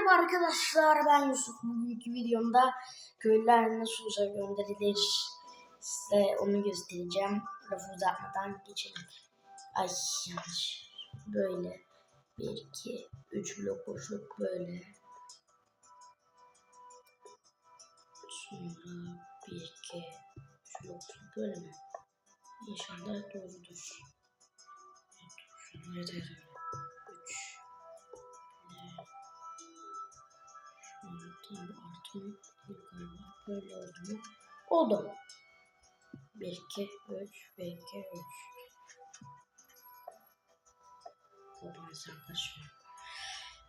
Merhaba arkadaşlar ben Yusuf. Bugünkü videomda köylüler nasıl uza gönderilir size onu göstereceğim. Lafı uzatmadan geçelim. Ay yanlış. Böyle. 1, 2, 3 blok boşluk böyle. Sonra 1, 2, 3 blok boşluk böyle mi? İnşallah doğrudur. Evet, evet, evet. 2, 3, böyle oldu mu? Oldu. 1, 2, 3, 1, 2, 3.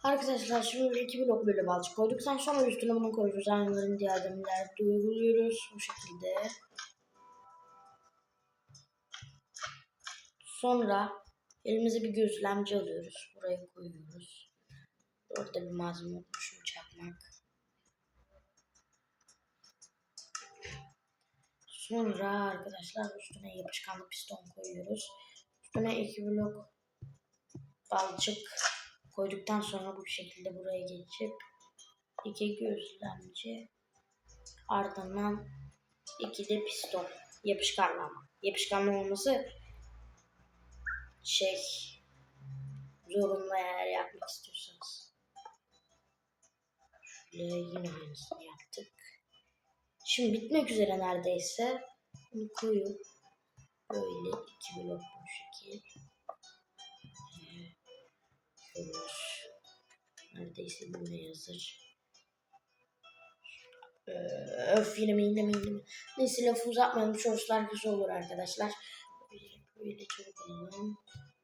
Arkadaşlar şimdi iki blok böyle balçık koyduk. Sen sonra üstüne bunu koyuyoruz. Aynıların diğer demirlerde uyguluyoruz. Bu şekilde. Sonra elimize bir gözlemci alıyoruz. Buraya koyuyoruz. Orada bir malzeme olmuş. Çakmak. Sonra arkadaşlar üstüne yapışkanlı piston koyuyoruz. Üstüne iki blok balçık koyduktan sonra bu şekilde buraya geçip iki gözlemci ardından iki de piston yapışkanlı ama yapışkanlı olması şey zorunlu eğer yapmak istiyorsanız. Şöyle yine aynısını yaptık. Şimdi bitmek üzere neredeyse. Bunu koyup böyle iki blok bu şekil. Koyuyoruz. Neredeyse bu ne yazır. Öf yine mi yine mi yine mi. Neyse lafı uzatmayalım. Shortslar güzel olur arkadaşlar. Böyle, böyle çabuk alalım.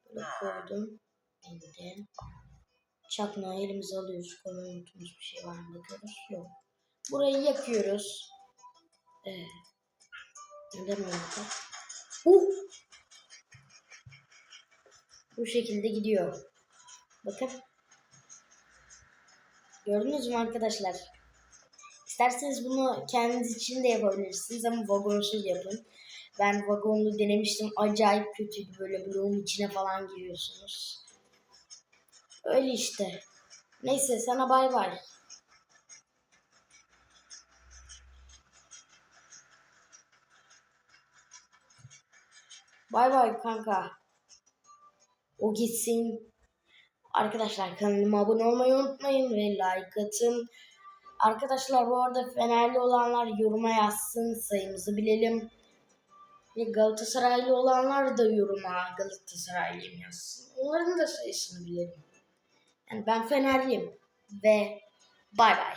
Böyle koydum. Indi. Çakmağı elimize alıyoruz. Koymayı unuttuğumuz bir şey var mı bakıyoruz. Yok. Burayı yakıyoruz. Neden oldu? Uh! Bu şekilde gidiyor. Bakın. Gördünüz mü arkadaşlar? İsterseniz bunu kendiniz için de yapabilirsiniz ama vagonsuz yapın. Ben vagonlu denemiştim. Acayip kötüydü. Böyle bloğun içine falan giriyorsunuz. Öyle işte. Neyse sana bay bay. Bay bay kanka. O gitsin. Arkadaşlar kanalıma abone olmayı unutmayın ve like atın. Arkadaşlar bu arada Fenerli olanlar yoruma yazsın sayımızı bilelim. Ve Galatasaraylı olanlar da yoruma Galatasaraylıyım yazsın. Onların da sayısını bilelim. Yani ben Fenerliyim ve bay bay.